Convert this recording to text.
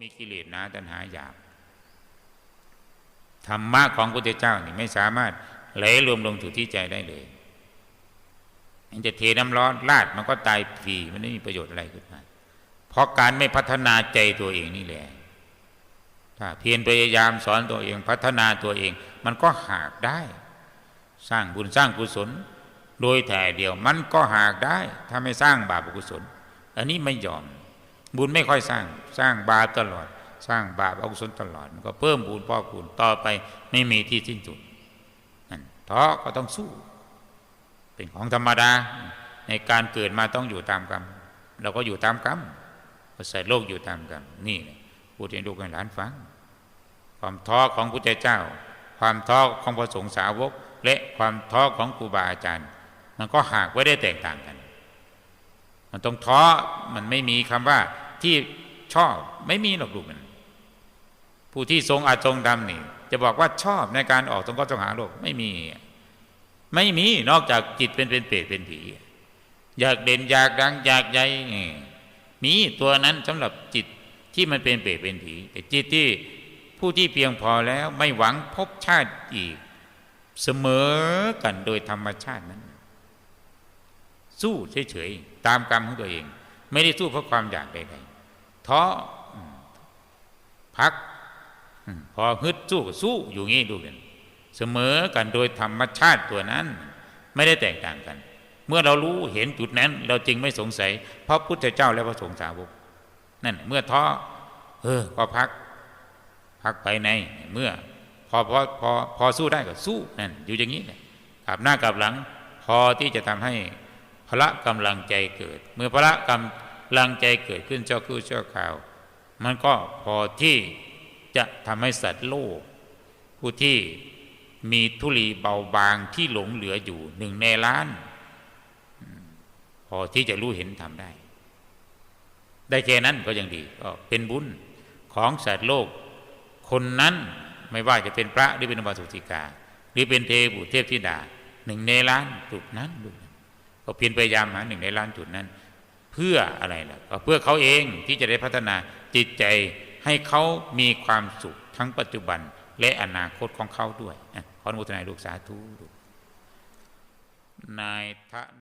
มีกิเลสหนาตัณหาหยาบธรรมะของพระพุทธเจ้านี่ไม่สามารถไหลรวมลงสู่ที่ใจได้เลยมันจะเทน้ำร้อนลาดมันก็ตายฟรีมันไม่มีประโยชน์อะไรขึ้นมา เพราะการไม่พัฒนาใจตัวเองนี่แหละถ้าเพียรพยายามสอนตัวเองพัฒนาตัวเอง มันก็หากได้ สร้างบุญสร้างกุศล โดยแต่เดียวมันก็หากได้ ถ้าไม่สร้างบาปกุศล อันนี้ไม่ยอม บุญไม่ค่อยสร้างสร้างบาปตลอด สร้างบาปอกุศลตลอดมันก็เพิ่มบุญพ่อคุณต่อไปไม่มีที่สิ้นสุดนั่นท้อก็ต้องสู้ เป็นของธรรมดา ในการเกิดมาต้องอยู่ตามกรรมเราก็อยู่ตามกรรมใส่โลกอยู่ตามกรรมนี่พูดให้ลูกให้หลานฟังความท้อของพุทธเจ้า ความท้อของพระสงฆ์สาวก และความท้อของครูบาอาจารย์ มันก็หากไว้ได้แตกต่างกัน มันต้องท้อมันไม่มีคำว่า ที่ชอบไม่มีหรอกลูกมันผู้ที่ทรงอาจงดำนี่ จะบอกว่าชอบในการออกตรงก็ต้องหาโลกไม่มี ไม่มีนอกจากจิตเป็นเป็นเปรตเป็นผี อยากเด่นอยากดังอยากใหญ่มีตัวนั้นสำหรับจิตที่มันเป็นเปรตเป็นผีแต่จิตที่ผู้ที่เพียงพอแล้วไม่หวังพบชาติอีก เสมอกันโดยธรรมชาตินั้น สู้เฉยๆตามกรรมของตัวเอง ไม่ได้สู้เพราะความอยากใดๆท้อพัก พอฮึดสู้ก็สู้อยู่งี้ดูกันเสมอกันโดยธรรมชาติตัวนั้น ไม่ได้แตกต่างกัน เมื่อเรารู้เห็นจุดนั้น เราจึงไม่สงสัยเพราะพุทธเจ้าและพระสงฆ์สาวกนั่น เมื่อท้อเออก็พัก พักไปในเมื่อ พอพอพอพอสู้ได้ก็สู้นั่นอยู่อย่างนี้เนี่ยกลับหน้ากลับหลัง พอที่จะทำให้ พละกำลังใจเกิด เมื่อพละกำลังใจเกิดขึ้นเจ้าคือเจ้าข่าว มันก็พอที่จะทำให้สัตว์โลก ผู้ที่มีทุลีเบาบางที่หลงเหลืออยู่หนึ่งในล้าน พอที่จะรู้เห็นทำได้ ได้แค่นั้นก็ยังดีก็เป็นบุญของสัตว์โลก คนนั้นไม่ว่าจะเป็นพระหรือเป็นบาสุติกา หรือเป็นเทบุเทพธิดาหนึ่งในล้านจุดนั้น ก็เพียรพยายามหาหนึ่งในล้านจุดนั้น เพื่ออะไรล่ะก็เพื่อเขาเองที่จะได้พัฒนาจิตใจให้เขามีความสุขทั้งปัจจุบันและอนาคตของเขาด้วยขออนุโมทนาลูกสาธุนายทะ